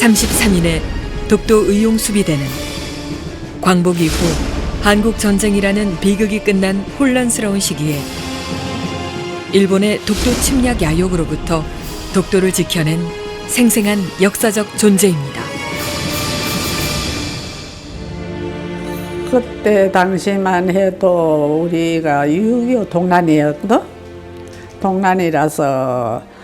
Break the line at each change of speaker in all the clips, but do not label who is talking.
33인의 독도 의용 수비대는 광복 이후 한국 전쟁이라는 비극이 끝난 혼란스러운 시기에 일본의 독도 침략 야욕으로부터 독도를 지켜낸 생생한 역사적 존재입니다.
그때 당시만 해도 우리가 6.25 동란이었거든? 동란이라서 어,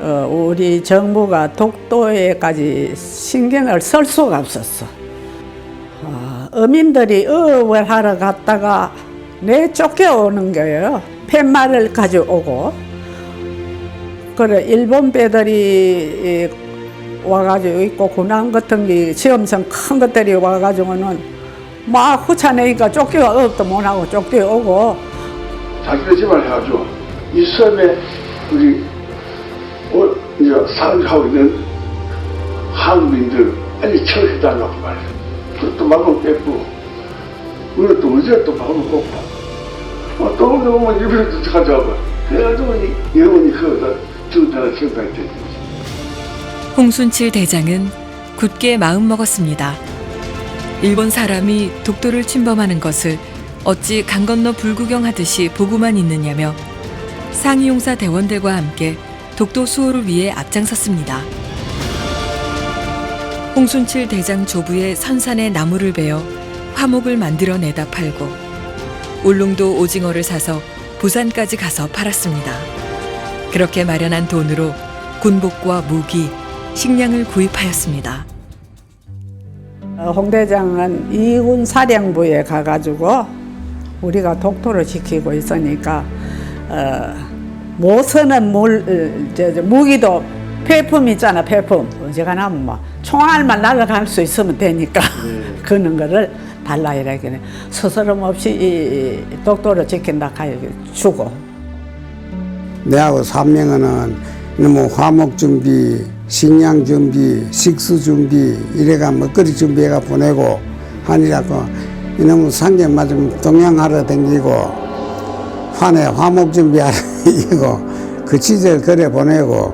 우리 정부가 독도에까지 신경을 쓸 수가 없었어. 아, 어민들이 어업을 하러 갔다가 내 쫓겨오는 거예요. 팻말을 가져오고. 그래, 일본 배들이 이, 와가지고 있고, 군함 같은 게, 시험선 큰 것들이 와가지고는 막 후차내니까 쫓겨, 어업도 못하고 쫓겨오고,
자기네 집을 해가지고 이 섬에 우리 어, 살하고 있는 한국인들 빨리 처리해달라고 말이야. 그것도 마음 깼고 우리가 또 어제 또 마음을 꽂고 어, 또 오면 또 가져가고 그래가지고 이 영혼이 그거다 죽었다가 기억나게 됐지.
홍순칠 대장은 굳게 마음먹었습니다. 일본 사람이 독도를 침범하는 것을 어찌 강 건너 불구경하듯이 보고만 있느냐며 상이용사 대원들과 함께 독도 수호를 위해 앞장섰습니다. 홍순칠 대장 조부의 선산에 나무를 베어 화목을 만들어 내다 팔고 울릉도 오징어를 사서 부산까지 가서 팔았습니다. 그렇게 마련한 돈으로 군복과 무기, 식량을 구입하였습니다.
어, 홍 대장은 이군 사령부에 가가지고 우리가 독도를 지키고 있으니까 어, 못 쓰는 물, 어, 저, 저, 무기도 폐품 있잖아 폐품. 어지간하면 뭐 총알만 날아갈 수 있으면 되니까 그런 거를 달라 이렇게 스스럼 없이 이, 이 독도를 지킨다 하여 주고.
내하고 산명은 뭐 화목 준비, 식량 준비, 식수 준비 이래가 먹거리 준비해가 보내고 하니라고 이놈 상경 맞으면 동양하러 댕기고 환에 화목 준비하러 이고 그 시절 그래 보내고.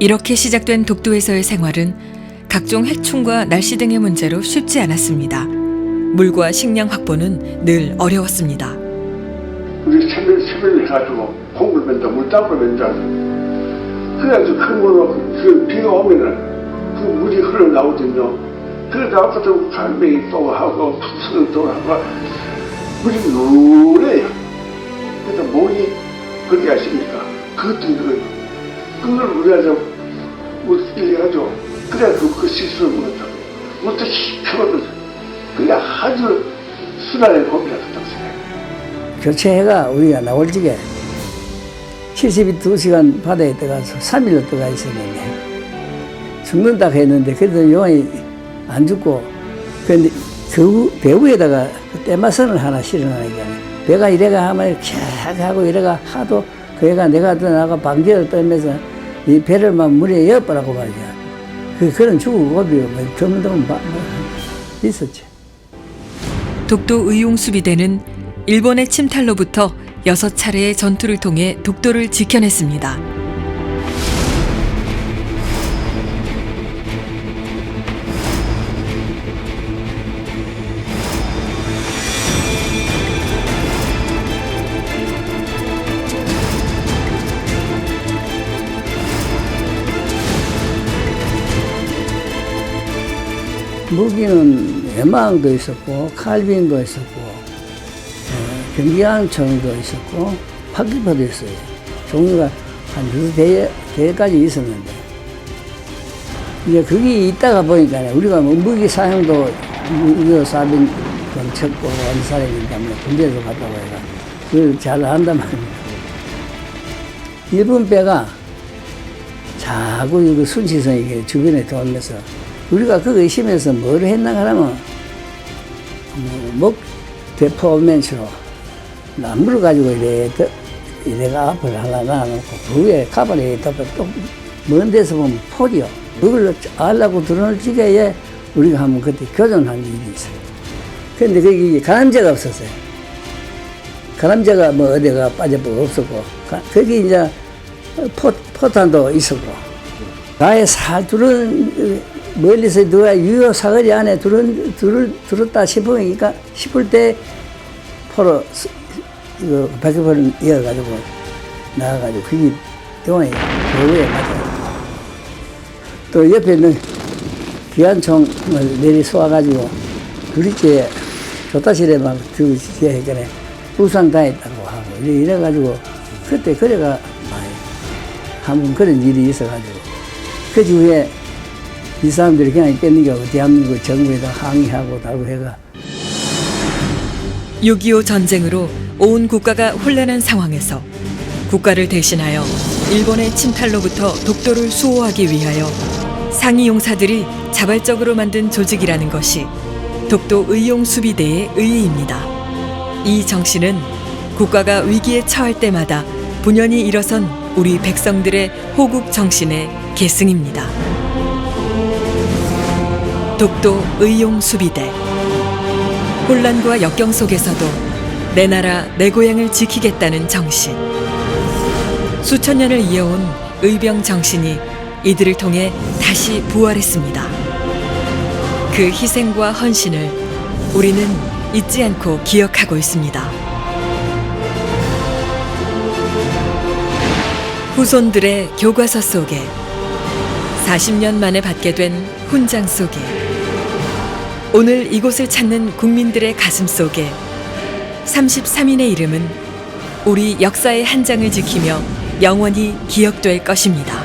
이렇게 시작된 독도에서의 생활은 각종 해충과 날씨 등의 문제로 쉽지 않았습니다. 물과 식량 확보는 늘 어려웠습니다.
우리 세밀 세밀 해가지고 공을 맨다 물장을 맨다. 그래가지고 큰 물로 그 비가 오면은 그 물이 흘러나오거든요. 그러다 아까도 갈매기 또 하고 푸스를 또 하고 물이 노래요 그래서 목이 그렇게 하십니까? 그것도 이거 그걸 우리가 좀 물길해가지고 그래 그, 그 실수를 못하고 물도 시켜거든 그게 아주 순환의 법이라고 생각해요.
교체해가 우리가 나올 적에 72시간 바다에 들어가서 3일로 들어가 있었는데 죽는다 했는데 그래도 용이 안 죽고 근데 그 배후에다가 그 땜마선을 하나 실어놔니까 배가 이래가 하면 캬 하고 이래가 하도 그 애가 내가 떠나가 방지를 떨면서 이 배를 막 물에 엿보라고 말이야 그, 그런 죽은 고비요 뭐 드문드문 뭐, 있었지
독도 의용수비대는 일본의 침탈로부터 여섯 차례의 전투를 통해 독도를 지켜냈습니다.
무기는 해망도 있었고 칼빈도 있었고 어, 경기항청도 있었고 파키파도 있어요. 종류가 한 두세 대, 대까지 있었는데 이제 거기 있다가 보니까 우리가 뭐 무기 사용도 이거 사빈 건쳤고 한 사람이기 때문에 군대에서 갔다고 해가 그걸 잘 한단 말입니다. 일본 배가 자꾸 이거 순치선 이게 주변에 돌면서 우리가 그거 의심해서 뭘 했나 하면 뭐, 목 대포면치로 나무를 가지고 이래 더- 이래가 앞을 하나 놔놓고 그 위에 가발에 또먼 데서 보면 포리요 그걸 알라고 들어올 지게에 우리가 한번 그때 교전한 일이 있어요. 근데 거기 가람제가 없었어요. 가람제가 뭐 어디가 빠져버려 없었고 가- 거기 이제 포, 포탄도 있었고 가에 살 두른 어, 멀리서 누가 유효 사거리 안에 두른 두를 들었다 싶으니까 싶을 때 포로 스- 이거 백여포를 이어가지고 나가가지고 그게 영화에 배우에 맞아요. 또 옆에 있는 기관총을 내리 쏘아가지고 그렇게 교타실에 막 들고 지하니까 부상 당했다고 하고 이래- 이래 가지고 그때 그래가 한번 그런 일이 있어가지고 그 이후에 이 사람들이 그냥 뺏기고 대한민국 정부에다 항의하고 다고 해가
6.25 전쟁으로 온 국가가 혼란한 상황에서 국가를 대신하여 일본의 침탈로부터 독도를 수호하기 위하여 상위 용사들이 자발적으로 만든 조직이라는 것이 독도 의용수비대의 의의입니다. 이 정신은 국가가 위기에 처할 때마다 분연히 일어선 우리 백성들의 호국 정신의 계승입니다. 독도 의용수비대 혼란과 역경 속에서도 내 나라 내 고향을 지키겠다는 정신. 수천 년을 이어온 의병 정신이 이들을 통해 다시 부활했습니다. 그 희생과 헌신을 우리는 잊지 않고 기억하고 있습니다. 후손들의 교과서 속에 40년 만에 받게 된 훈장 속에 오늘 이곳을 찾는 국민들의 가슴 속에 33인의 이름은 우리 역사의 한 장을 지키며 영원히 기억될 것입니다.